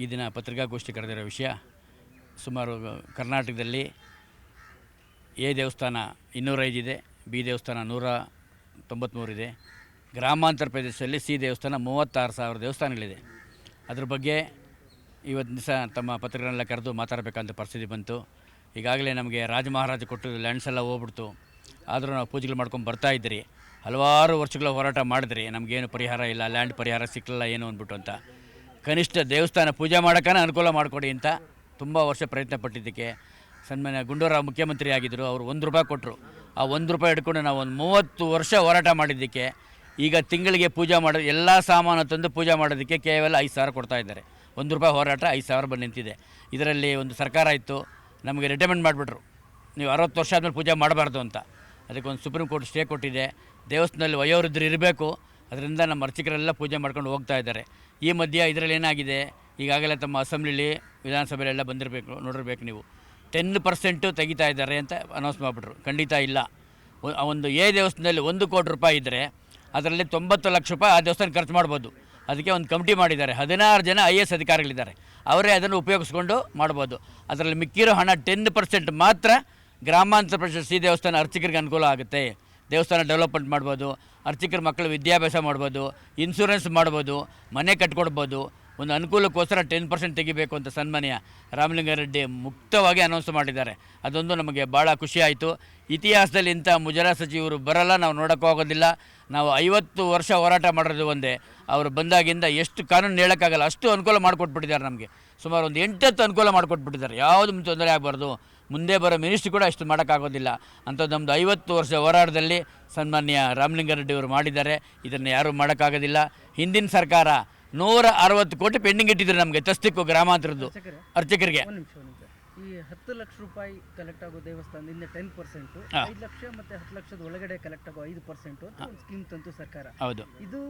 ಈ ದಿನ ಪತ್ರಿಕಾಗೋಷ್ಠಿ ಕರೆದಿರೋ ವಿಷಯ, ಸುಮಾರು ಕರ್ನಾಟಕದಲ್ಲಿ ಎ ದೇವಸ್ಥಾನ ಇನ್ನೂರೈದಿದೆ ಬಿ ದೇವಸ್ಥಾನ ನೂರ ತೊಂಬತ್ತ್ಮೂರಿದೆ ಗ್ರಾಮಾಂತರ ಪ್ರದೇಶದಲ್ಲಿ ಸಿ ದೇವಸ್ಥಾನ ಮೂವತ್ತಾರು ಸಾವಿರ ದೇವಸ್ಥಾನಗಳಿದೆ. ಅದ್ರ ಬಗ್ಗೆ ಇವತ್ತು ದಿವಸ ತಮ್ಮ ಪತ್ರಿಕೆಗಳನ್ನೆಲ್ಲ ಕರೆದು ಮಾತಾಡಬೇಕಂತ ಪರಿಸ್ಥಿತಿ ಬಂತು. ಈಗಾಗಲೇ ನಮಗೆ ರಾಜ ಮಹಾರಾಜ ಕೊಟ್ಟು ಲ್ಯಾಂಡ್ಸ್ ಎಲ್ಲ ಹೋಗ್ಬಿಡ್ತು. ಆದರೂ ನಾವು ಪೂಜೆಗಳು ಮಾಡ್ಕೊಂಡು ಬರ್ತಾ ಇದ್ರಿ ಹಲವಾರು ವರ್ಷಗಳ ಹೋರಾಟ ಮಾಡಿದ್ರಿ. ನಮಗೇನು ಪರಿಹಾರ ಇಲ್ಲ, ಲ್ಯಾಂಡ್ ಪರಿಹಾರ ಸಿಕ್ಕಲ್ಲ ಏನು ಅಂದ್ಬಿಟ್ಟು ಅಂತ. ಕನಿಷ್ಠ ದೇವಸ್ಥಾನ ಪೂಜೆ ಮಾಡೋಕ್ಕನ ಅನುಕೂಲ ಮಾಡಿಕೊಡಿ ಅಂತ ತುಂಬ ವರ್ಷ ಪ್ರಯತ್ನ ಪಟ್ಟಿದ್ದಕ್ಕೆ. ಸನ್ಮಾನ್ಯ ಗುಂಡೂರಾವ್ ಮುಖ್ಯಮಂತ್ರಿ ಆಗಿದ್ದರು ಅವರು ಒಂದು ರೂಪಾಯಿ ಕೊಟ್ಟರು ಆ ಒಂದು ರೂಪಾಯಿ ಹಿಡ್ಕೊಂಡು ನಾವು ಒಂದು ಮೂವತ್ತು ವರ್ಷ ಹೋರಾಟ ಮಾಡಿದ್ದಕ್ಕೆ, ಈಗ ತಿಂಗಳಿಗೆ ಪೂಜೆ ಮಾಡೋ, ಎಲ್ಲ ಸಾಮಾನು ತಂದು ಪೂಜೆ ಮಾಡೋದಕ್ಕೆ ಕೇವಲ ಐದು ಸಾವಿರ ಕೊಡ್ತಾ ಇದ್ದಾರೆ. ಒಂದು ರೂಪಾಯಿ ಹೋರಾಟ ಐದು ಸಾವಿರ ಬಂದು ನಿಂತಿದೆ. ಇದರಲ್ಲಿ ಒಂದು ಸರ್ಕಾರ ಇತ್ತು, ನಮಗೆ ರಿಟೈರ್ಮೆಂಟ್ ಮಾಡಿಬಿಟ್ರು. ನೀವು ಅರವತ್ತು ವರ್ಷ ಆದಮೇಲೆ ಪೂಜೆ ಮಾಡಬಾರ್ದು ಅಂತ. ಅದಕ್ಕೆ ಒಂದು ಸುಪ್ರೀಂ ಕೋರ್ಟ್ ಸ್ಟೇ ಕೊಟ್ಟಿದೆ. ದೇವಸ್ಥಾನದಲ್ಲಿ ವಯೋವೃದ್ಧರು ಇರಬೇಕು. ಅದರಿಂದ ನಮ್ಮ ಅರ್ಚಕರೆಲ್ಲ ಪೂಜೆ ಮಾಡ್ಕೊಂಡು ಹೋಗ್ತಾ ಇದ್ದಾರೆ. ಈ ಮಧ್ಯೆ ಇದರಲ್ಲಿ ಏನಾಗಿದೆ? ಈಗಾಗಲೇ ತಮ್ಮ ಅಸೆಂಬ್ಲಿಲಿ, ವಿಧಾನಸಭೆಯಲ್ಲೆಲ್ಲ ಬಂದಿರಬೇಕು, ನೋಡಿರ್ಬೇಕು ನೀವು. ಟೆನ್ ಪರ್ಸೆಂಟು ತೆಗಿತಾ ಇದ್ದಾರೆ ಅಂತ ಅನೌನ್ಸ್ ಮಾಡಿಬಿಟ್ರು. ಖಂಡಿತ ಇಲ್ಲ. ಒಂದು ಎ ದೇವಸ್ಥಾನದಲ್ಲಿ ಒಂದು ಕೋಟಿ ರೂಪಾಯಿ ಇದ್ದರೆ ಅದರಲ್ಲಿ ತೊಂಬತ್ತು ಲಕ್ಷ ರೂಪಾಯಿ ಆ ದೇವಸ್ಥಾನ ಖರ್ಚು ಮಾಡ್ಬೋದು. ಅದಕ್ಕೆ ಒಂದು ಕಮಿಟಿ ಮಾಡಿದ್ದಾರೆ. ಹದಿನಾರು ಜನ ಐ ಎ ಎಸ್ ಅಧಿಕಾರಿಗಳಿದ್ದಾರೆ. ಅವರೇ ಅದನ್ನು ಉಪಯೋಗಿಸ್ಕೊಂಡು ಮಾಡ್ಬೋದು. ಅದರಲ್ಲಿ ಮಿಕ್ಕಿರೋ ಹಣ ಟೆನ್ ಪರ್ಸೆಂಟ್ ಮಾತ್ರ ಗ್ರಾಮಾಂತರ ಪ್ರದೇಶ ಸಿ ದೇವಸ್ಥಾನ ಅರ್ಚಕರಿಗೆ ಅನುಕೂಲ ಆಗುತ್ತೆ. ದೇವಸ್ಥಾನ ಡೆವಲಪ್ಮೆಂಟ್ ಮಾಡ್ಬೋದು, ಅರ್ಚಕರ ಮಕ್ಕಳು ವಿದ್ಯಾಭ್ಯಾಸ ಮಾಡ್ಬೋದು ಇನ್ಶೂರೆನ್ಸ್ ಮಾಡ್ಬೋದು, ಮನೆ ಕಟ್ಕೊಡ್ಬೋದು, ಒಂದು ಅನುಕೂಲಕ್ಕೋಸ್ಕರ ಟೆನ್ ಪರ್ಸೆಂಟ್ ತೆಗಿಬೇಕು ಅಂತ ಸನ್ಮಾನ್ಯ ರಾಮಲಿಂಗಾರೆಡ್ಡಿ ಮುಕ್ತವಾಗಿ ಅನೌನ್ಸ್ ಮಾಡಿದ್ದಾರೆ. ಅದೊಂದು ನಮಗೆ ಭಾಳ ಖುಷಿ ಆಯಿತು. ಇತಿಹಾಸದಲ್ಲಿ ಇಂಥ ಮುಜರಾ ಸಚಿವರು ಬರಲ್ಲ, ನಾವು ನೋಡೋಕ್ಕಾಗೋದಿಲ್ಲ ನಾವು ಐವತ್ತು ವರ್ಷ ಹೋರಾಟ ಮಾಡಿರೋದು ಒಂದೇ. ಅವರು ಬಂದಾಗಿಂದ ಎಷ್ಟು ಕಾನೂನು ಹೇಳೋಕ್ಕಾಗಲ್ಲ, ಅಷ್ಟು ಅನುಕೂಲ ಮಾಡಿಕೊಟ್ಬಿಟ್ಟಿದ್ದಾರೆ ನಮಗೆ. ಸುಮಾರು ಒಂದು ಎಂಟತ್ತು ಅನುಕೂಲ ಮಾಡಿಕೊಟ್ಬಿಟ್ಟಿದ್ದಾರೆ. ಯಾವುದು ತೊಂದರೆ ಆಗಬಾರ್ದು. ಮುಂದೆ ಬರೋ ಮಿನಿಸ್ಟ್ರಿ ಕೂಡ ಅಷ್ಟು ಮಾಡೋಕ್ಕಾಗೋದಿಲ್ಲ. ಅಂಥದ್ದು ನಮ್ಮದು ಐವತ್ತು ವರ್ಷ ಹೋರಾಟದಲ್ಲಿ ಸನ್ಮಾನ್ಯ ರಾಮಲಿಂಗಾರೆಡ್ಡಿ ಅವರು ಮಾಡಿದ್ದಾರೆ. ಇದನ್ನು ಯಾರೂ ಮಾಡೋಕ್ಕಾಗೋದಿಲ್ಲ. ಹಿಂದಿನ ಸರ್ಕಾರ ನೂರ ಅರವತ್ತು ಕೋಟಿ ಪೆಂಡಿಂಗ್ ಇಟ್ಟಿದ್ರು ನಮಗೆ ತಸ್ತಿಕ್ಕು ಗ್ರಾಮಾಂತರದ್ದು. ಅರ್ಚಕರೇ? ಅರ್ಚಕರಿಗೆ. ಈ ಹತ್ತು ಲಕ್ಷ ರೂಪಾಯಿ ಕಲೆಕ್ಟ್ ಆಗೋ ದೇವಸ್ಥಾನದಿಂದ ಟೆನ್ ಪರ್ಸೆಂಟ್. ಐದು ಲಕ್ಷ ಮತ್ತೆ ಹತ್ತು ಲಕ್ಷದ ಒಳಗಡೆ ಕಲೆಕ್ಟ್ ಆಗೋ ಐದು ಪರ್ಸೆಂಟ್ ಅಂತ ಒಂದು ಸ್ಕೀಮ್ ತಂತು ಸರ್ಕಾರ. ಹೌದು. ಇದು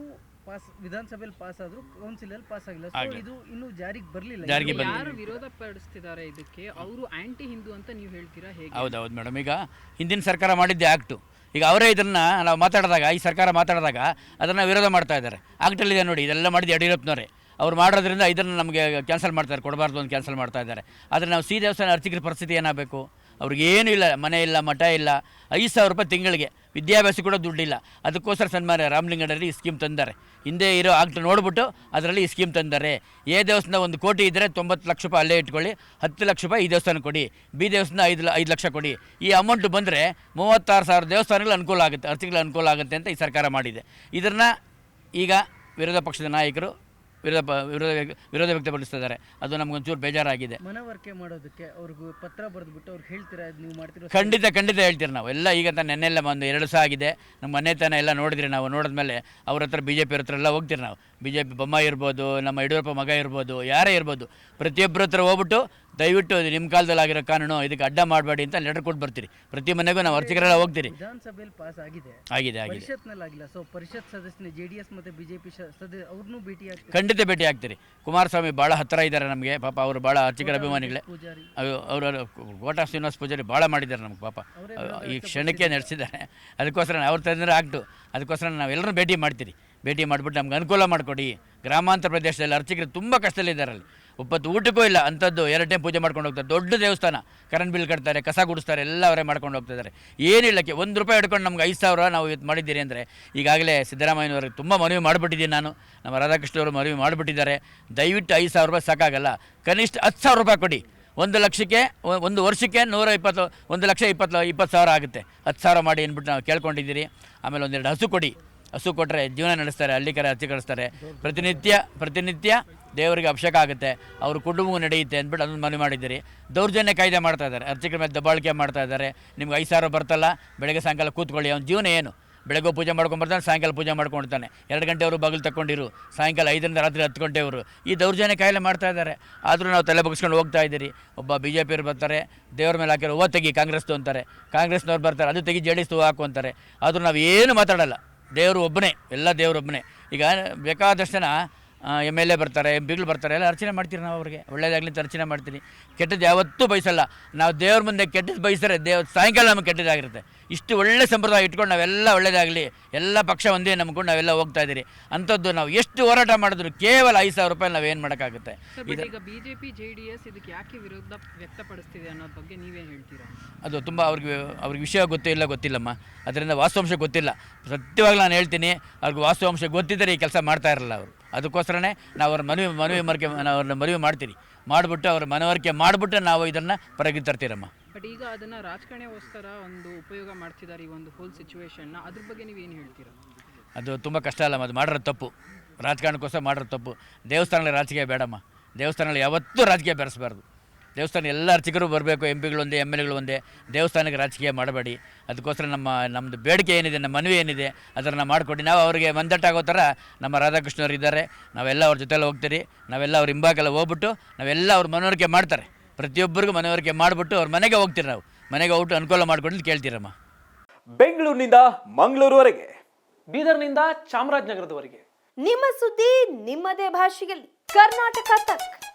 ಪಾಸ್ ವಿಧಾನಸಭೆಯಲ್ಲಿ ಪಾಸ್ ಆದ್ರೂ ಕೌನ್ಸಿಲಲ್ಲಿ ಪಾಸ್ ಆಗಿಲ್ಲ. ಸೊ ಇದು ಇನ್ನು ಜಾರಿಗೆ ಬರಲಿಲ್ಲ. ಜಾರಿಗೆ ಯಾರು ವಿರೋಧ ಪಡಿಸ್ತಿದ್ದಾರೆ ಇದಕ್ಕೆ? ಅವರು ಆಂಟಿ ಹಿಂದೂ ಅಂತ ನೀವು ಹೇಳ್ತೀರಾ ಹೇಗೆ? ಹೌದು ಹೌದು ಮೇಡಮ್ ಈಗ ಹಿಂದಿನ ಸರ್ಕಾರ ಮಾಡಿದ್ದೆ ಆಕ್ಟು ಈಗ ಅವರೇ ಇದನ್ನ ನಾವು ಮಾತಾಡಿದಾಗ ಈ ಸರ್ಕಾರ ಮಾತಾಡಿದಾಗ ಅದನ್ನ ವಿರೋಧ ಮಾಡ್ತಾ ಇದ್ದಾರೆ. ಆ್ಯಕ್ಟಲ್ಲಿದೆ ನೋಡಿ ಇದೆಲ್ಲ ಮಾಡಿದ್ದು ಯಡಿಯೂರಪ್ಪನವರೇ. ಅವ್ರು ಮಾಡೋದ್ರಿಂದ ಇದನ್ನು ನಮಗೆ ಕ್ಯಾನ್ಸಲ್ ಮಾಡ್ತಾರೆ ಕೊಡಬಾರ್ದು ಅಂತ ಕ್ಯಾನ್ಸಲ್ ಮಾಡ್ತಾ ಇದ್ದಾರೆ. ಆದರೆ ನಾವು ಸಿ ದೇವಸ್ಥಾನ ಅರ್ಚಕರ ಪರಿಸ್ಥಿತಿ ಏನಾಗಬೇಕು? ಅವ್ರಿಗೇನು ಇಲ್ಲ, ಮನೆ ಇಲ್ಲ, ಮಠ ಇಲ್ಲ. ಐದು ಸಾವಿರ ರೂಪಾಯಿ ತಿಂಗಳಿಗೆ ವಿದ್ಯಾಭ್ಯಾಸ ಕೂಡ ದುಡ್ಡಿಲ್ಲ. ಅದಕ್ಕೋಸ್ಕರ ಸನ್ಮಾನ್ಯ ರಾಮಲಿಂಗಡಲ್ಲಿ ಈ ಸ್ಕೀಮ್ ತಂದಾರೆ. ಹಿಂದೆ ಇರೋ ಆಕ್ಟ್ ನೋಡ್ಬಿಟ್ಟು ಅದರಲ್ಲಿ ಈ ಸ್ಕೀಮ್ ತಂದಾರೆ. ಎ ದೇವಸ್ಥಾನ ಒಂದು ಕೋಟಿ ಇದ್ದರೆ ತೊಂಬತ್ತು ಲಕ್ಷ ರೂಪಾಯಿ ಅಲ್ಲೇ ಇಟ್ಕೊಳ್ಳಿ, ಹತ್ತು ಲಕ್ಷ ರೂಪಾಯಿ ಈ ದೇವಸ್ಥಾನ ಕೊಡಿ, ಬಿ ದೇವಸ್ಥಾನ ಐದು ಐದು ಲಕ್ಷ ಕೊಡಿ. ಈ ಅಮೌಂಟ್ ಬಂದರೆ ಮೂವತ್ತಾರು ಸಾವಿರ ದೇವಸ್ಥಾನಗಳು ಅನುಕೂಲ ಆಗುತ್ತೆ ಅರ್ಚಿಗಳ ಅನುಕೂಲ ಆಗುತ್ತೆ ಅಂತ ಈ ಸರ್ಕಾರ ಮಾಡಿದೆ. ಇದನ್ನು ಈಗ ವಿರೋಧ ಪಕ್ಷದ ನಾಯಕರು ವಿರೋಧ ಪ ವಿರೋಧ ವಿರೋಧ ವ್ಯಕ್ತಪಡಿಸ್ತಿದ್ದಾರೆ. ಅದು ನಮಗೊಂಚೂರು ಬೇಜಾರಾಗಿದೆ. ಮನವರಿಕೆ ಮಾಡೋದಕ್ಕೆ ಅವ್ರಿಗೂ ಪತ್ರ ಬರೆದ್ಬಿಟ್ಟು ಅವ್ರಿಗೆ ಹೇಳ್ತೀರಾ ಇದು ನೀವು ಮಾಡ್ತಿರೋ ಖಂಡಿತ ಖಂಡಿತ ಹೇಳ್ತೀರಿ ನಾವು. ಎಲ್ಲ ಈಗ ತಾನು ನೆನ್ನೆಲ್ಲ ಒಂದು ಎರಡು ಸಹ ಆಗಿದೆ. ನಮ್ಮ ಮನೆ ತನ ಎಲ್ಲ ನೋಡಿದ್ರಿ ನಾವು. ನೋಡಿದ್ಮೇಲೆ ಅವ್ರ ಹತ್ರ ಬಿ ಜೆ ಪಿ ಹತ್ರ ಎಲ್ಲ ಹೋಗ್ತೀರಿ ನಾವು. ಬಿ ಜೆ ಪಿ ಬೊಮ್ಮ ಇರ್ಬೋದು ನಮ್ಮ ಯಡಿಯೂರಪ್ಪ ಮಗ ಇರ್ಬೋದು ಯಾರೇ ಇರ್ಬೋದು ಪ್ರತಿಯೊಬ್ಬರ ಹತ್ರ ಹೋಗ್ಬಿಟ್ಟು ದಯವಿಟ್ಟು ಇದು ನಿಮ್ಮ ಕಾಲದಲ್ಲಿ ಆಗಿರೋ ಕಾನೂನು ಇದಕ್ಕೆ ಅಡ್ಡ ಮಾಡಬೇಡಿ ಅಂತ ಲೆಟರ್ ಕೊಟ್ಟು ಬರ್ತೀರಿ. ಪ್ರತಿ ಮನೆಗೂ ನಾವು ಅರ್ಚಕರೆಲ್ಲ ಹೋಗ್ತೀರಿ. ವಿಧಾನಸಭೆಯಲ್ಲಿ ಪಾಸ್ ಆಗಿದೆ. ಆಗಿದೆ ಆಗಿದೆ. ಪರಿಷತ್ನಲ್ಲಿ ಆಗಿಲ್ಲ. ಸೊ ಪರಿಷತ್ ಸದಸ್ಯನ ಜೆ ಡಿ ಎಸ್ ಮತ್ತೆ ಸದಸ್ಯ ಅವ್ರನ್ನೂ ಭೇಟಿ ಆಗ್ತಾರೆ. ಖಂಡಿತ ಭೇಟಿ ಆಗ್ತೀರಿ. ಕುಮಾರಸ್ವಾಮಿ ಭಾಳ ಹತ್ತಿರ ಇದ್ದಾರೆ ನಮಗೆ. ಪಾಪ ಅವರು ಭಾಳ ಅರ್ಚಕರ ಅಭಿಮಾನಿಗಳೇ. ಪೂಜಾರಿ. ಅವರು ಕೋಟಾ ಶ್ರೀನಿವಾಸ ಪೂಜಾರಿ ಭಾಳ ಮಾಡಿದ್ದಾರೆ ನಮ್ಗೆ ಪಾಪ. ಈ ಕ್ಷಣಕ್ಕೆ ನಡೆಸಿದ್ದಾರೆ. ಅದಕ್ಕೋಸ್ಕರ ಅವ್ರ ತಂದ್ರೆ ಆಗ್ತು ಅದಕ್ಕೋಸ್ಕರ ನಾವೆಲ್ಲರೂ ಭೇಟಿ ಮಾಡ್ತೀರಿ. ಭೇಟಿ ಮಾಡಿಬಿಟ್ಟು ನಮ್ಗೆ ಅನುಕೂಲ ಮಾಡಿಕೊಡಿ. ಗ್ರಾಮಾಂತರ ಪ್ರದೇಶದಲ್ಲಿ ಅರ್ಚಕರು ತುಂಬ ಕಷ್ಟದಲ್ಲಿದ್ದಾರೆ ಅಲ್ಲಿ ಒಪ್ಪತ್ತು ಊಟಕ್ಕೂ ಇಲ್ಲ, ಅಂಥದ್ದು ಎರಡು ಟೈಮ್ ಪೂಜೆ ಮಾಡ್ಕೊಂಡು ಹೋಗ್ತಾರೆ. ದೊಡ್ಡ ದೇವಸ್ಥಾನ ಕರೆಂಟ್ ಬಿಲ್ ಕಟ್ತಾರೆ, ಕಸ ಗುಡಿಸ್ತಾರೆ, ಎಲ್ಲ ಅವರೇ ಮಾಡ್ಕೊಂಡು ಹೋಗ್ತಿದ್ದಾರೆ. ಏನಿಲ್ಲಕ್ಕೆ ಒಂದು ರೂಪಾಯಿ ಹಿಡ್ಕೊಂಡು ನಮ್ಗೆ ಐದು ಸಾವಿರ ನಾವು ಇವತ್ತು ಮಾಡಿದ್ದೀರಿ ಅಂದರೆ, ಈಗಾಗಲೇ ಸಿದ್ದರಾಮಯ್ಯನವರು ತುಂಬ ಮನವಿ ಮಾಡಿಬಿಟ್ಟಿದ್ದೀನಿ ನಾನು. ನಮ್ಮ ರಾಧಾಕೃಷ್ಣ ಅವರು ಮನವಿ ಮಾಡಿಬಿಟ್ಟಿದ್ದಾರೆ. ದಯವಿಟ್ಟು ಐದು ಸಾವಿರ ರೂಪಾಯಿ ಸಾಕಾಗಲ್ಲ. ಕನಿಷ್ಠ ಹತ್ತು ಸಾವಿರ ರೂಪಾಯಿ ಕೊಡಿ. ಒಂದು ಲಕ್ಷಕ್ಕೆ ಒಂದು ವರ್ಷಕ್ಕೆ ನೂರ ಇಪ್ಪತ್ತು, ಒಂದು ಲಕ್ಷ ಇಪ್ಪತ್ತು ಇಪ್ಪತ್ತು ಸಾವಿರ ಆಗುತ್ತೆ. ಹತ್ತು ಸಾವಿರ ಮಾಡಿ ಅಂದ್ಬಿಟ್ಟು ನಾವು ಕೇಳ್ಕೊಂಡಿದ್ದೀರಿ. ಆಮೇಲೆ ಒಂದೆರಡು ಹಸು ಕೊಡಿ. ಹಸು ಕೊಟ್ಟರೆ ಜೀವನ ನಡೆಸ್ತಾರೆ, ಹಳ್ಳಿಕರ ಹಚ್ಚಿ ಕಳಿಸ್ತಾರೆ. ಪ್ರತಿನಿತ್ಯ ಪ್ರತಿನಿತ್ಯ ದೇವರಿಗೆ ಅಭಿಷೇಕ ಆಗುತ್ತೆ. ಅವ್ರ ಕುಟುಂಬವು ನಡೆಯುತ್ತೆ ಅಂದ್ಬಿಟ್ಟು ಅದನ್ನು ಮನವಿ ಮಾಡಿದ್ದೀರಿ. ದೌರ್ಜನ್ಯ ಕಾಯ್ದೆ ಮಾಡ್ತಾ ಇದ್ದಾರೆ. ಅರ್ಚಕರ ಮೇಲೆ ದಬ್ಬಾಳಿಕೆ ಮಾಡ್ತಾ ಇದ್ದಾರೆ. ನಿಮ್ಗೆ ಐದು ಸಾವಿರ ಬರ್ತಲ್ಲ, ಬೆಳಗ್ಗೆ ಸಾಯಂಕಾಲ ಕೂತ್ಕೊಳ್ಳಿ. ಅವ್ನ ಜೀವನ ಏನು? ಬೆಳಗ್ಗೆ ಪೂಜೆ ಮಾಡ್ಕೊಂಬರ್ತಾನೆ ಸಾಯಂಕಾಲ ಪೂಜೆ ಮಾಡ್ಕೊಳ್ತಾನೆ ಎರಡು ಗಂಟೆವರು ಬಗಲು ತಗೊಂಡಿರು ಸಾಯಂಕಾಲ ಐದರಿಂದ ರಾತ್ರಿ ಹತ್ತು ಗಂಟೆಯವರು ಈ ದೌರ್ಜನ್ಯ ಕಾಯಿಲೆ ಮಾಡ್ತಾ ಇದ್ದಾರೆ. ಆದರೂ ನಾವು ತಲೆ ಬಗ್ಸ್ಕೊಂಡು ಹೋಗ್ತಾ ಇದ್ದೀರಿ. ಒಬ್ಬ ಬಿ ಜೆ ಪಿಯವರು ಬರ್ತಾರೆ, ದೇವ್ರ ಮೇಲೆ ಹಾಕಿರೋ ಹೂವು ತೆಗಿ, ಕಾಂಗ್ರೆಸ್ದು ಅಂತಾರೆ. ಕಾಂಗ್ರೆಸ್ನವ್ರು ಬರ್ತಾರೆ, ಅದು ತೆಗಿ ಜೆ ಡಿ ಎಸ್ ಹಾಕು ಅಂತಾರೆ. ಆದರೂ ನಾವು ಏನು ಮಾತಾಡಲ್ಲ. ದೇವರು ಒಬ್ಬನೇ ಎಲ್ಲ ದೇವರೊಬ್ಬನೇ ಈಗ ಬೇಕಾದಷ್ಟು ಜನ ಎಂ ಎಲ್ ಎ ಬರ್ತಾರೆ ಎಂ ಪಿಗಳು ಬರ್ತಾರೆ ಎಲ್ಲ ಅರ್ಚನೆ ಮಾಡ್ತೀರಿ ನಾವು ಅವ್ರಿಗೆ. ಒಳ್ಳೇದಾಗಲಿ ಅಂತ ಅರ್ಚನೆ ಮಾಡ್ತೀನಿ ಕೆಟ್ಟದ್ದು ಯಾವತ್ತೂ ಬಯಸಲ್ಲ. ನಾವು ದೇವ್ರ ಮುಂದೆ ಕೆಟ್ಟದ್ದು ಬಯಸಿದ್ರೆ ದೇವ್ ಸಾಯಂಕಾಲ ನಮಗೆ ಕೆಟ್ಟದಾಗಿರುತ್ತೆ ಇಷ್ಟು ಒಳ್ಳೆ ಸಂಪ್ರದಾಯ ಇಟ್ಕೊಂಡು ನಾವೆಲ್ಲ ಒಳ್ಳೇದಾಗಲಿ ಎಲ್ಲ ಪಕ್ಷ ಒಂದೇ ನಂಬ್ಕೊಂಡು ನಾವೆಲ್ಲ ಹೋಗ್ತಾ ಇದ್ದೀರಿ. ಅಂಥದ್ದು ನಾವು ಎಷ್ಟು ಹೋರಾಟ ಮಾಡಿದ್ರು ಕೇವಲ ಐದು ಸಾವಿರ ರೂಪಾಯಿ ನಾವು ಏನು ಮಾಡೋಕ್ಕಾಗುತ್ತೆ ಈಗ ಬಿ ಈಗ ಬಿಜೆಪಿ ಜೆ ಡಿ ಎಸ್ ಇದಕ್ಕೆ ಯಾಕೆ ವಿರೋಧ ವ್ಯಕ್ತಪಡಿಸ್ತಿದೆ ಅನ್ನೋದ ಬಗ್ಗೆ ನೀವೇ ಹೇಳ್ತೀರಾ? ಅದು ತುಂಬ ಅವ್ರಿಗೆ ಅವ್ರಿಗೆ ವಿಷಯ ಗೊತ್ತೇ ಇಲ್ಲ ಗೊತ್ತಿಲ್ಲಮ್ಮ. ಅದರಿಂದ ವಾಸ್ತವಾಂಶ ಗೊತ್ತಿಲ್ಲ. ಸತ್ಯವಾಗಿ ನಾನು ಹೇಳ್ತೀನಿ ಅವ್ರಿಗೆ ವಾಸ್ತವಾಂಶ ಗೊತ್ತಿದ್ದರೆ ಈ ಕೆಲಸ ಮಾಡ್ತಾ ಇರಲ್ಲ ಅವರು. ಅದಕ್ಕೋಸ್ಕರನೇ ನಾವು ಅವ್ರ ಮನವಿ ಮನವಿ ಮರಕೆ ನಾವು ಅವ್ರನ್ನ ಮನವಿ ಮಾಡ್ತೀರಿ. ಮಾಡಿಬಿಟ್ಟು ಅವ್ರ ಮನವರಿಕೆ ಮಾಡಿಬಿಟ್ಟು ನಾವು ಇದನ್ನು ಪರಗಿ ತರ್ತೀರಮ್ಮ. ಬಟ್ ಈಗ ಅದನ್ನು ರಾಜಕಾರಣಿಗೋಸ್ಕರ ಒಂದು ಉಪಯೋಗ ಮಾಡ್ತಿದ್ದಾರೆ ಈ ಒಂದು ಹೋಲ್ ಸಿಚುವೇಶನ್ನ ಅದ್ರ ಬಗ್ಗೆ ನೀವು ಏನು ಹೇಳ್ತೀರಾ? ಅದು ತುಂಬ ಕಷ್ಟ ಅಲ್ಲಮ್ಮ ಅದು ಮಾಡಿರೋ ತಪ್ಪು. ರಾಜಕಾರಣಕ್ಕೋಸ್ಕರ ಮಾಡಿರೋ ತಪ್ಪು. ದೇವಸ್ಥಾನಗಳ ರಾಜಕೀಯ ಬೇಡಮ್ಮ. ದೇವಸ್ಥಾನಗಳು ಯಾವತ್ತೂ ರಾಜಕೀಯ ಬೆರೆಸಬಾರ್ದು. ದೇವಸ್ಥಾನ ಎಲ್ಲ ಅರ್ಚಕರು ಬರಬೇಕು ಎಂ ಪಿಗಳು ಒಂದೇ ಎಂ ಎಲ್ ಎಗಳು ಒಂದೇ. ದೇವಸ್ಥಾನಕ್ಕೆ ರಾಜಕೀಯ ಮಾಡಬೇಡಿ. ಅದಕ್ಕೋಸ್ಕರ ನಮ್ಮ ನಮ್ಮದು ಬೇಡಿಕೆ ಏನಿದೆ ನಮ್ಮ ಮನವಿ ಏನಿದೆ ಅದನ್ನು ಮಾಡಿಕೊಡಿ. ನಾವು ಅವರಿಗೆ ಮಂದಟ್ಟಾಗೋ ಥರ ನಮ್ಮ ರಾಧಾಕೃಷ್ಣವ್ರು ಇದ್ದಾರೆ. ನಾವೆಲ್ಲ ಅವ್ರ ಜೊತೆಲ್ಲ ಹೋಗ್ತೀರಿ. ನಾವೆಲ್ಲ ಅವ್ರ ಹಿಂಬಾಗೆಲ್ಲ ಹೋಗ್ಬಿಟ್ಟು ನಾವೆಲ್ಲ ಅವ್ರ ಮನವರಿಕೆ ಮಾಡ್ತಾರೆ. ಪ್ರತಿಯೊಬ್ಬರಿಗೂ ಮನವರಿಕೆ ಮಾಡಿಬಿಟ್ಟು ಅವ್ರ ಮನೆಗೆ ಹೋಗ್ತೀರಿ ನಾವು. ಮನೆಗೆ ಹೋಗ್ಬಿಟ್ಟು ಅನುಕೂಲ ಮಾಡಿಕೊಂಡು ಕೇಳ್ತೀರಮ್ಮ. ಬೆಂಗಳೂರಿನಿಂದ ಮಂಗಳೂರುವರೆಗೆ. ಬೀದರ್ನಿಂದ ಚಾಮರಾಜನಗರದವರೆಗೆ. ನಿಮ್ಮ ಸುದ್ದಿ ನಿಮ್ಮದೇ ಭಾಷೆಯಲ್ಲಿ. ಕರ್ನಾಟಕ ತಕ್.